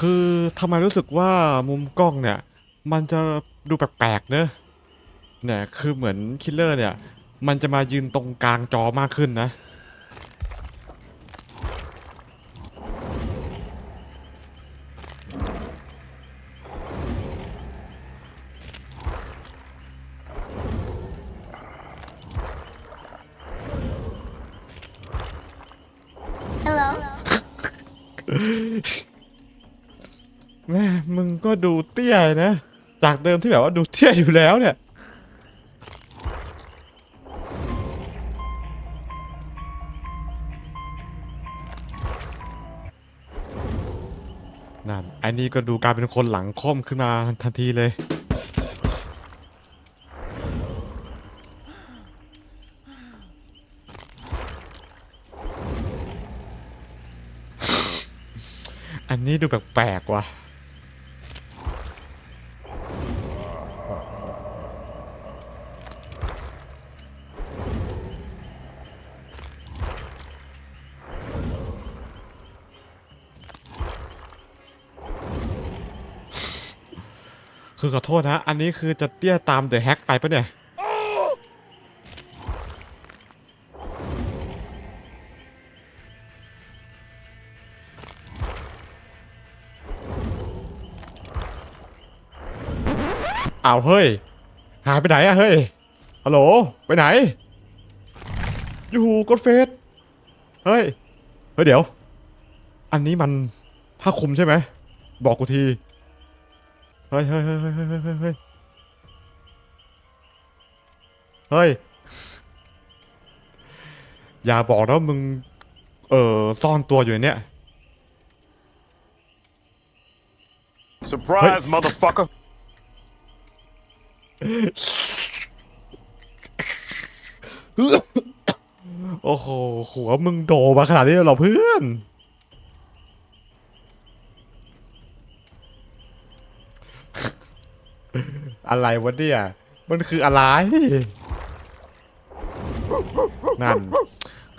คือทำไมรู้สึกว่ามุมกล้องเนี่ย มันจะดูแปลกๆเนอะเนี่ยคือเหมือนคิลเลอร์เนี่ย มันจะมายืนตรงกลางจอมากขึ้นนะ Hello. แม่มึงก็ดูเตี้ยนะ จากเดิมที่แบบว่าดูเตี้ยอยู่แล้วเนี่ย นั่นอันนี้ก็ดูกลารเป็นคนหลังค่อมขึ้นมาทันทีเลยอันนี้ดูแปลกๆว่ะ คือขอโทษนะ อันนี้คือจะเตี้ยตามเดอะแฮกไปปะเนี่ย อ้าวเฮ้ย หายไปไหนอะเฮ้ย ฮัลโหล ไปไหนยูหูกดเฟส เฮ้ย เฮ้ยเดี๋ยว อันนี้มันผ้าคลุมใช่ไหม บอกกูที เฮ้ยเฮ้ยเฮ้ยเฮ้ยเฮ้ยเฮ้ยเฮ้ย อย่าบอกนะมึง เอ่อ ซ่อนตัวอยู่เนี่ย Surprise, motherfucker! โอ้โห หัวมึงโดมาขนาดนี้หรอเพื่อน อะไรวะเนี่ย มันคืออะไร นั่น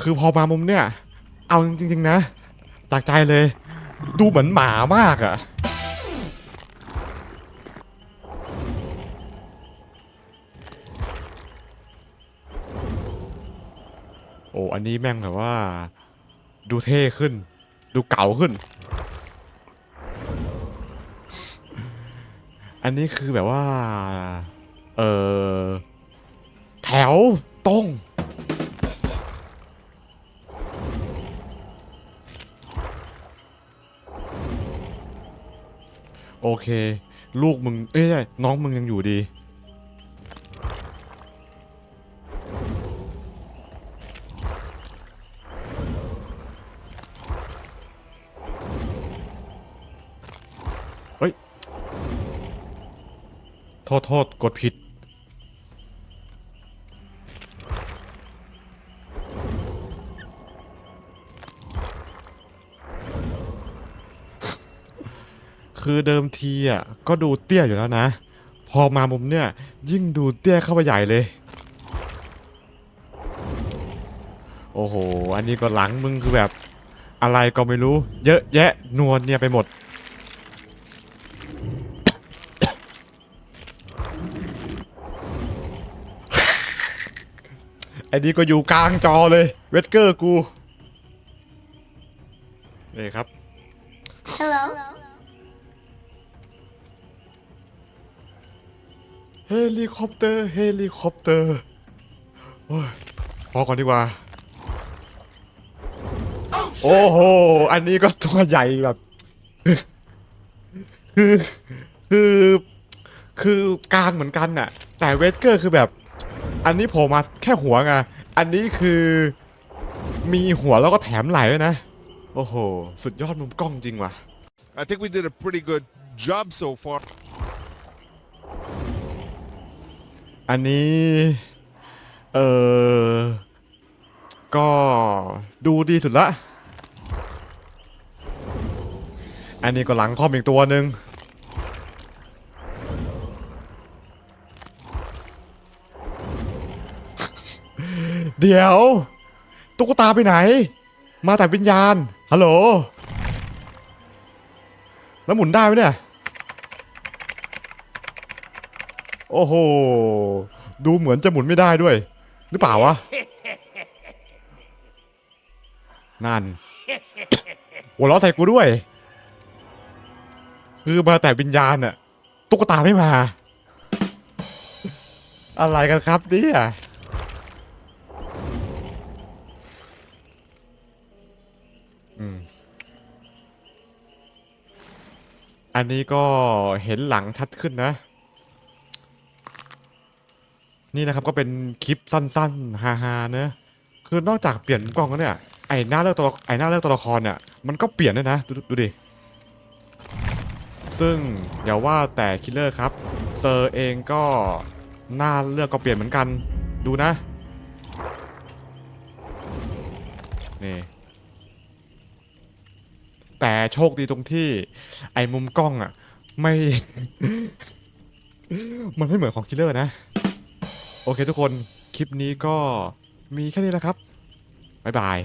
คือพอมามุมเนี่ย เอาจริง ๆ นะ จากใจเลย ดูเหมือนหมามากอะโอ้ อันนี้แม่งแบบว่า ดูเท่ขึ้น ดูเก่าขึ้น อันนี้คือแบบว่า เออแถวตรงโอเค ลูกมึงเอ้ยน้องมึงยังอยู่ดี ทษโทษกดผิด คือเดิมทีอะก็ดูเตี้ยอยู่แล้วนะ พอมามุมเนี่ย ยิ่งดูเตี้ยเข้าไปใหญ่เลย โอ้โห อันนี้ก็หลังมึงคือแบบอะไรก็ไม่รู้ เยอะแยะนวลเนี่ยไปหมด ไอ้นี่ก็อยู่กลางจอเลย เวสเกอร์กู นี่ครับ Hello. เฮลิคอปเตอร์ เฮลิคอปเตอร์โอ้ยพอก่อนดีกว่า โอ้โห อันนี้ก็ตัวใหญ่แบบ คือ คือ คือกลางเหมือนกันน่ะ แต่เวสเกอร์คือแบบ อันนี้โผล่มาแค่หัวไง อันนี้คือมีหัวแล้วก็แถมไหลด้วยนะ โอ้โห สุดยอดมุมกล้องจริงว่ะ I think we did a pretty good job so far. อันนี้ เออ ก็ดูดีสุดละ อันนี้ก็หลังคอมอีกตัวหนึ่ง เดี๋ยว ตุ๊กตาไปไหน มาแต่วิญญาณ ฮัลโหล แล้วหมุนได้ไหมเนี่ย โอ้โห ดูเหมือนจะหมุนไม่ได้ด้วย หรือเปล่าวะ นั่นหัวเราะใส่กูด้วย คือมาแต่วิญญาณน่ะตุ๊กตาไม่มา อะไรกันครับเนี่ย อันนี้ก็เห็นหลังชัดขึ้นนะ นี่นะครับก็เป็นคลิปสั้นๆฮาๆเนะคือนอกจากเปลี่ยนกล้องแล้วเนี่ยไอ้หน้าเลือกตัวไอ้หน้าเลือกตัวละครเนี่ยมันก็เปลี่ยนด้วยนะดูดูดิซึ่งอย่าว่าแต่คิลเลอร์ครับเซอร์เองก็หน้าเลือกก็เปลี่ยนเหมือนกันดูนะนี่ แต่โชคดีตรงที่ ไอ้มุมกล้องอะไม่ มันไม่เหมือนของคิลเลอร์นะ โอเคทุกคน คลิปนี้ก็มีแค่นี้แหละครับ บ๊ายบาย